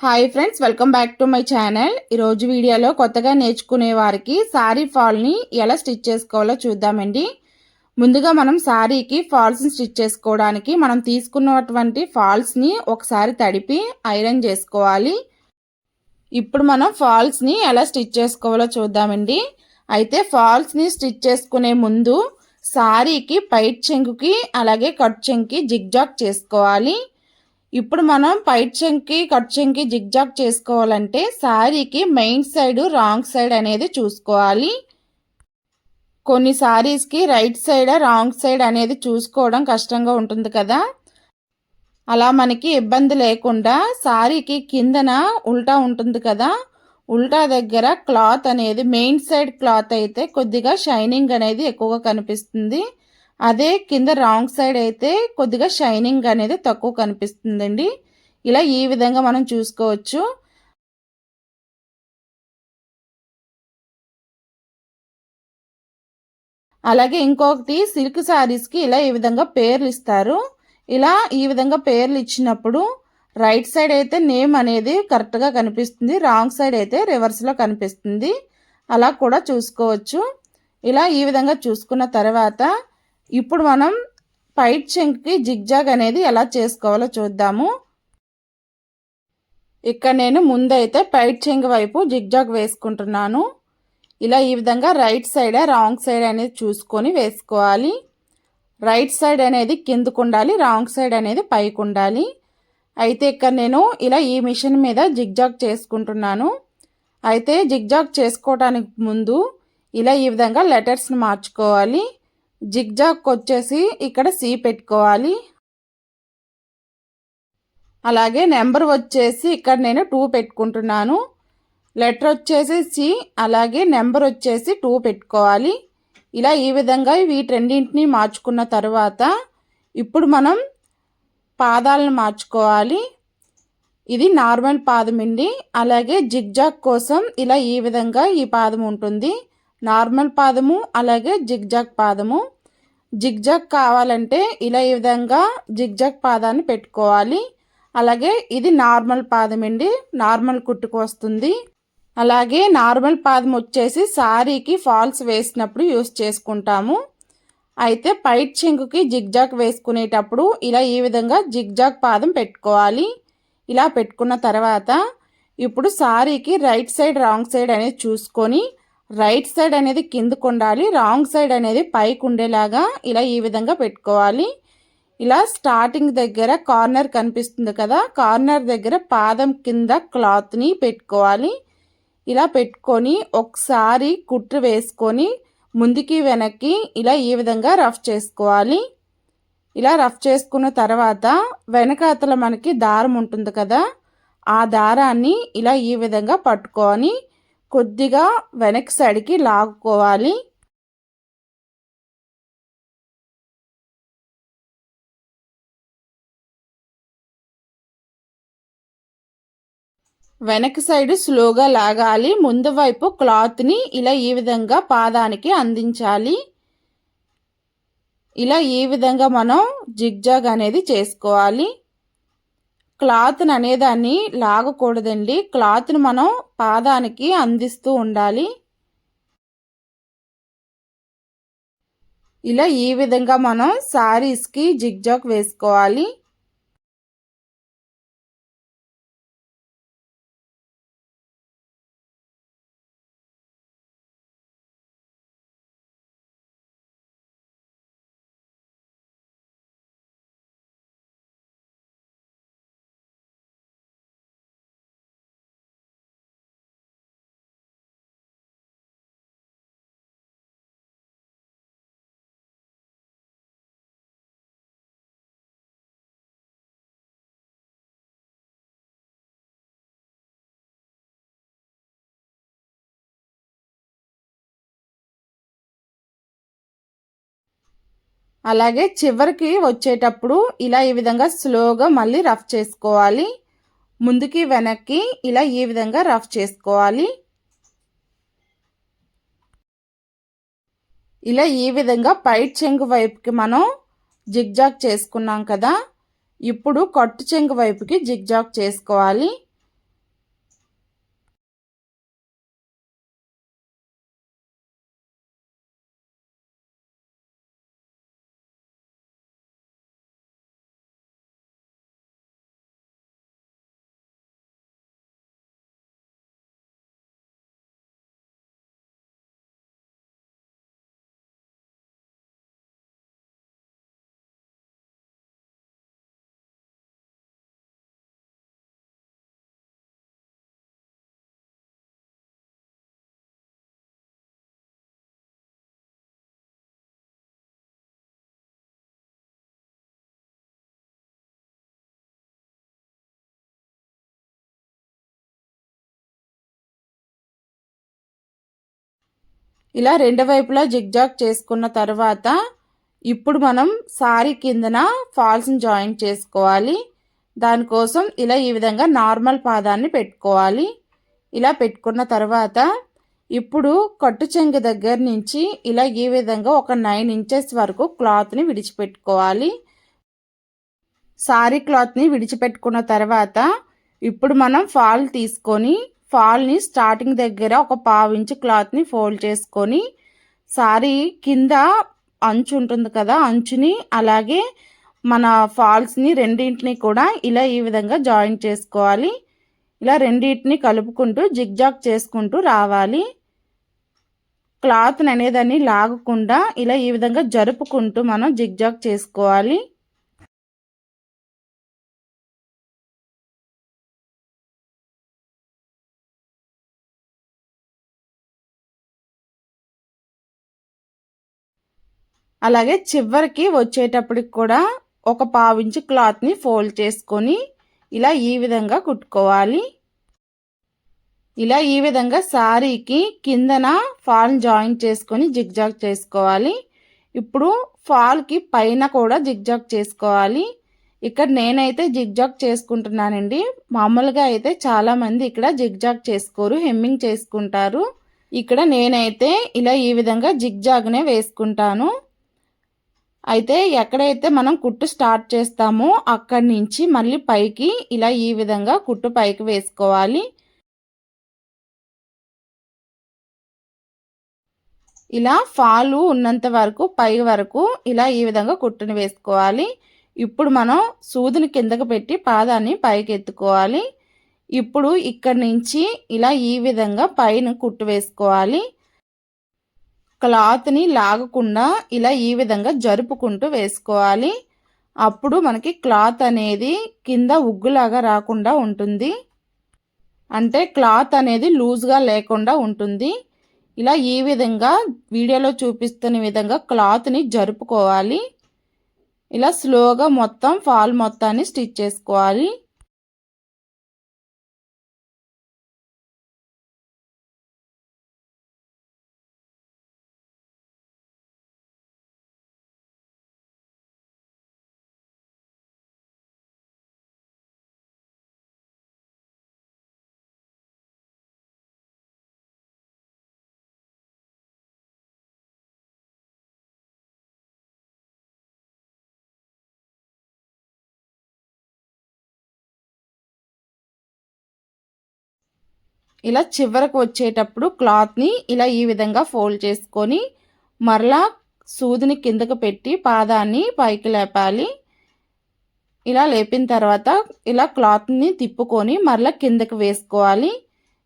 Hi friends welcome back to my channel ఈరోజు వీడియోలో కొత్తగా నేర్చుకునే వారికి శారీ ఫాల్ని ఎలా స్టిచ్ చేసుకోవాలో చూద్దామండి. ముందుగా మనం శారీకి ఫాల్స్ని స్టిచ్ చేసుకోవడానికి మనం తీసుకున్నటువంటి ఫాల్స్ని ఒకసారి తడిపి ఐరన్ చేసుకోవాలి. ఇప్పుడు మనం ఫాల్స్ని ఎలా స్టిచ్ చేసుకోవాలో చూద్దామండి. అయితే ఫాల్స్ని స్టిచ్ చేసుకునే ముందు శారీకి పైట్ చెంగుకి అలాగే కట్ చెంగుకి జిగ్జాగ్ చేసుకోవాలి. ఇప్పుడు మనం పైట్ చెంకి కట్ చెంకి జిగ్జాగ్ చేసుకోవాలంటే శారీకి మెయిన్ సైడ్ రాంగ్ సైడ్ అనేది చూసుకోవాలి. కొన్ని శారీస్కి రైట్ సైడ్ రాంగ్ సైడ్ అనేది చూసుకోవడం కష్టంగా ఉంటుంది కదా. అలా మనకి ఇబ్బంది లేకుండా శారీకి కిందన ఉల్టా ఉంటుంది కదా. ఉల్టా దగ్గర క్లాత్ అనేది మెయిన్ సైడ్ క్లాత్ అయితే కొద్దిగా షైనింగ్ అనేది ఎక్కువగా కనిపిస్తుంది. అదే కింద రాంగ్ సైడ్ అయితే కొద్దిగా షైనింగ్ అనేది తక్కువ కనిపిస్తుందండి. ఇలా ఈ విధంగా మనం చూసుకోవచ్చు. అలాగే ఇంకొకటి సిల్క్ శారీస్కి ఇలా ఈ విధంగా పేర్లు ఇస్తారు. ఇలా ఈ విధంగా పేర్లు ఇచ్చినప్పుడు రైట్ సైడ్ అయితే నేమ్ అనేది కరెక్ట్గా కనిపిస్తుంది. రాంగ్ సైడ్ అయితే రివర్స్లో కనిపిస్తుంది. అలా కూడా చూసుకోవచ్చు. ఇలా ఈ విధంగా చూసుకున్న తర్వాత ఇప్పుడు మనం పైట్ చెంక్కి జిగ్జాగ్ అనేది ఎలా చేసుకోవాలో చూద్దాము. ఇక్కడ నేను ముందైతే పైట్ చెంగ్ వైపు జిగ్జాగ్ వేసుకుంటున్నాను. ఇలా ఈ విధంగా రైట్ సైడ్ రాంగ్ సైడ్ అనేది చూసుకొని వేసుకోవాలి. రైట్ సైడ్ అనేది కిందకు ఉండాలి రాంగ్ సైడ్ అనేది పైకి ఉండాలి. అయితే ఇక్కడ నేను ఇలా ఈ మిషన్ మీద జిగ్జాగ్ చేసుకుంటున్నాను. అయితే జిగ్జాగ్ చేసుకోవడానికి ముందు ఇలా ఈ విధంగా లెటర్స్ని మార్చుకోవాలి. జిగ్జాక్ వచ్చేసి ఇక్కడ సి పెట్టుకోవాలి. అలాగే నెంబర్ వచ్చేసి ఇక్కడ నేను టూ పెట్టుకుంటున్నాను. లెటర్ వచ్చేసి సి అలాగే నెంబర్ వచ్చేసి టూ పెట్టుకోవాలి. ఇలా ఈ విధంగా వీటన్నింటినీ మార్చుకున్న తర్వాత ఇప్పుడు మనం పాదాలను మార్చుకోవాలి. ఇది నార్మల్ పాదం అండి. అలాగే జిగ్జాగ్ కోసం ఇలా ఈ విధంగా ఈ పాదం ఉంటుంది. నార్మల్ పాదము అలాగే జిగ్జాగ్ పాదము. జిగ్జాగ్ కావాలంటే ఇలా ఈ విధంగా జిగ్జాగ్ పాదాన్ని పెట్టుకోవాలి. అలాగే ఇది నార్మల్ పాదం అండి నార్మల్ కుట్టుకు వస్తుంది. అలాగే నార్మల్ పాదం వచ్చేసి శారీకి ఫాల్స్ వేసినప్పుడు యూస్ చేసుకుంటాము. అయితే పైట్ చెంగుకి జిగ్జాగ్ వేసుకునేటప్పుడు ఇలా ఈ విధంగా జిగ్జాగ్ పాదం పెట్టుకోవాలి. ఇలా పెట్టుకున్న తర్వాత ఇప్పుడు శారీకి రైట్ సైడ్ రాంగ్ సైడ్ అనేది చూసుకొని రైట్ సైడ్ అనేది కిందకు ఉండాలి రాంగ్ సైడ్ అనేది పైకి ఉండేలాగా ఇలా ఈ విధంగా పెట్టుకోవాలి. ఇలా స్టార్టింగ్ దగ్గర కార్నర్ కనిపిస్తుంది కదా కార్నర్ దగ్గర పాదం కింద క్లాత్ని పెట్టుకోవాలి. ఇలా పెట్టుకొని ఒకసారి కుట్టు వేసుకొని ముందుకి వెనక్కి ఇలా ఈ విధంగా రఫ్ చేసుకోవాలి. ఇలా రఫ్ చేసుకున్న తర్వాత వెనకాతల మనకి దారం ఉంటుంది కదా ఆ దారాన్ని ఇలా ఈ విధంగా పట్టుకొని కొద్దిగా వెనక్కి సైడ్కి లాగుకోవాలి వెనక సైడ్ స్లోగా లాగాలి. ముందు వైపు క్లాత్ని ఇలా ఈ విధంగా పాదానికి అందించాలి. ఇలా ఈ విధంగా మనం జిగ్జాగ్ అనేది చేసుకోవాలి. క్లాత్ని అనేదాన్ని లాగకూడదండి. క్లాత్ని మనం పాదానికి అందిస్తూ ఉండాలి. ఇలా ఈ విధంగా మనం శారీస్కి జిగ్జాక్ వేసుకోవాలి. అలాగే చివరికి వచ్చేటప్పుడు ఇలా ఈ విధంగా స్లోగా మళ్ళీ రఫ్ చేసుకోవాలి. ముందుకి వెనక్కి ఇలా ఈ విధంగా రఫ్ చేసుకోవాలి. ఇలా ఈ విధంగా పైట్ చెంగు వైపుకి మనం జిగ్జాగ్ చేసుకున్నాం కదా. ఇప్పుడు కట్టు చెంగు వైపుకి జిగ్జాగ్ చేసుకోవాలి. ఇలా రెండు వైపులా జిగ్జాగ్ చేసుకున్న తర్వాత ఇప్పుడు మనం సారీ కిందన ఫాల్స్ని జాయిన్ చేసుకోవాలి. దానికోసం ఇలా ఈ విధంగా నార్మల్ పాదాన్ని పెట్టుకోవాలి. ఇలా పెట్టుకున్న తర్వాత ఇప్పుడు కట్టు చెంగు దగ్గర నుంచి ఇలా ఈ విధంగా ఒక నైన్ ఇంచెస్ వరకు క్లాత్ని విడిచిపెట్టుకోవాలి. సారీ క్లాత్ని విడిచిపెట్టుకున్న తర్వాత ఇప్పుడు మనం ఫాల్ తీసుకొని ఫాల్ని స్టార్టింగ్ దగ్గర ఒక పావు ఇంచు క్లాత్ని ఫోల్డ్ చేసుకొని సారీ కింద అంచు ఉంటుంది కదా అంచుని అలాగే మన ఫాల్స్ని రెండింటిని కూడా ఇలా ఈ విధంగా జాయిన్ చేసుకోవాలి. ఇలా రెండింటిని కలుపుకుంటూ జిగ్జాగ్ చేసుకుంటూ రావాలి. క్లాత్ అనేదాన్ని లాగకుండా ఇలా ఈ విధంగా జరుపుకుంటూ మనం జిగ్జాగ్ చేసుకోవాలి. అలాగే చివరికి వచ్చేటప్పటికి కూడా ఒక పావించి క్లాత్ని ఫోల్డ్ చేసుకొని ఇలా ఈ విధంగా కుట్టుకోవాలి. ఇలా ఈ విధంగా శారీకి కిందన ఫాల్ జాయిన్ చేసుకొని జిగ్జాగ్ చేసుకోవాలి. ఇప్పుడు ఫాల్కి పైన కూడా జిగ్జాగ్ చేసుకోవాలి. ఇక్కడ నేనైతే జిగ్జాగ్ చేసుకుంటున్నానండి. మామూలుగా అయితే చాలామంది ఇక్కడ జిగ్జాగ్ చేసుకోరు హెమ్మింగ్ చేసుకుంటారు. ఇక్కడ నేనైతే ఇలా ఈ విధంగా జిగ్జాగ్నే వేసుకుంటాను. అయితే ఎక్కడైతే మనం కుట్టు స్టార్ట్ చేస్తామో అక్కడి నుంచి మళ్ళీ పైకి ఇలా ఈ విధంగా కుట్టు పైకి వేసుకోవాలి. ఇలా ఫాలు ఉన్నంత వరకు పై వరకు ఇలా ఈ విధంగా కుట్టుని వేసుకోవాలి. ఇప్పుడు మనం సూదిని కిందకు పెట్టి పాదాన్ని పైకి ఎత్తుకోవాలి. ఇప్పుడు ఇక్కడి నుంచి ఇలా ఈ విధంగా పైన కుట్టు వేసుకోవాలి. క్లాత్ని లాగకుండా ఇలా ఈ విధంగా జరుపుకుంటూ వేసుకోవాలి. అప్పుడు మనకి క్లాత్ అనేది కింద ఉగ్గులాగా రాకుండా ఉంటుంది. అంటే క్లాత్ అనేది లూజ్గా లేకుండా ఉంటుంది. ఇలా ఈ విధంగా వీడియోలో చూపిస్తున్న విధంగా క్లాత్ని జరుపుకోవాలి. ఇలా స్లోగా మొత్తం ఫాల్ మొత్తాన్ని స్టిచ్ చేసుకోవాలి. ఇలా చివరకు వచ్చేటప్పుడు క్లాత్ని ఇలా ఈ విధంగా ఫోల్డ్ చేసుకొని మరలా సూదిని కిందకు పెట్టి పాదాన్ని పైకి లేపాలి. ఇలా లేపిన తర్వాత ఇలా క్లాత్ని తిప్పుకొని మరలా కిందకు వేసుకోవాలి.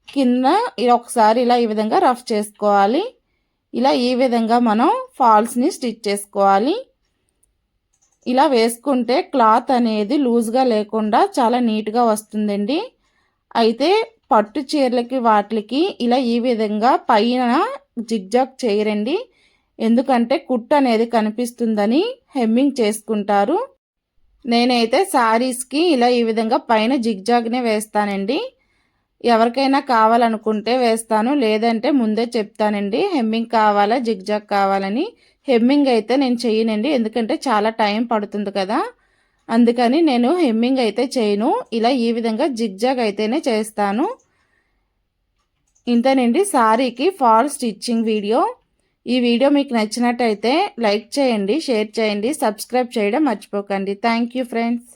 కింద ఇలా ఒకసారి ఇలా ఈ విధంగా రఫ్ చేసుకోవాలి. ఇలా ఈ విధంగా మనం ఫాల్స్ని స్టిచ్ చేసుకోవాలి. ఇలా వేసుకుంటే క్లాత్ అనేది లూజ్గా లేకుండా చాలా నీట్గా వస్తుందండి. అయితే పట్టు చీరలకి వాటికి ఇలా ఈ విధంగా పైన జిగ్జాగ్ చేయరండి. ఎందుకంటే కుట్టు అనేది కనిపిస్తుందని హెమ్మింగ్ చేసుకుంటారు. నేనైతే శారీస్కి ఇలా ఈ విధంగా పైన జిగ్జాగ్నే వేస్తానండి. ఎవరికైనా కావాలనుకుంటే వేస్తాను లేదంటే ముందే చెప్తానండి. హెమ్మింగ్ కావాలా జిగ్జాగ్ కావాలని. హెమ్మింగ్ అయితే నేను చేయనండి ఎందుకంటే చాలా టైం పడుతుంది కదా. అందుకని నేను హెమ్మింగ్ అయితే చేయను. ఇలా ఈ విధంగా జిగ్జాగ్ అయితేనే చేస్తాను. ఇంతేనండి సారీకి ఫాల్ స్టిచ్చింగ్ వీడియో ఈ వీడియో మీకు నచ్చినట్టయితే లైక్ చేయండి షేర్ చేయండి సబ్స్క్రైబ్ చేయడం మర్చిపోకండి. Thank friends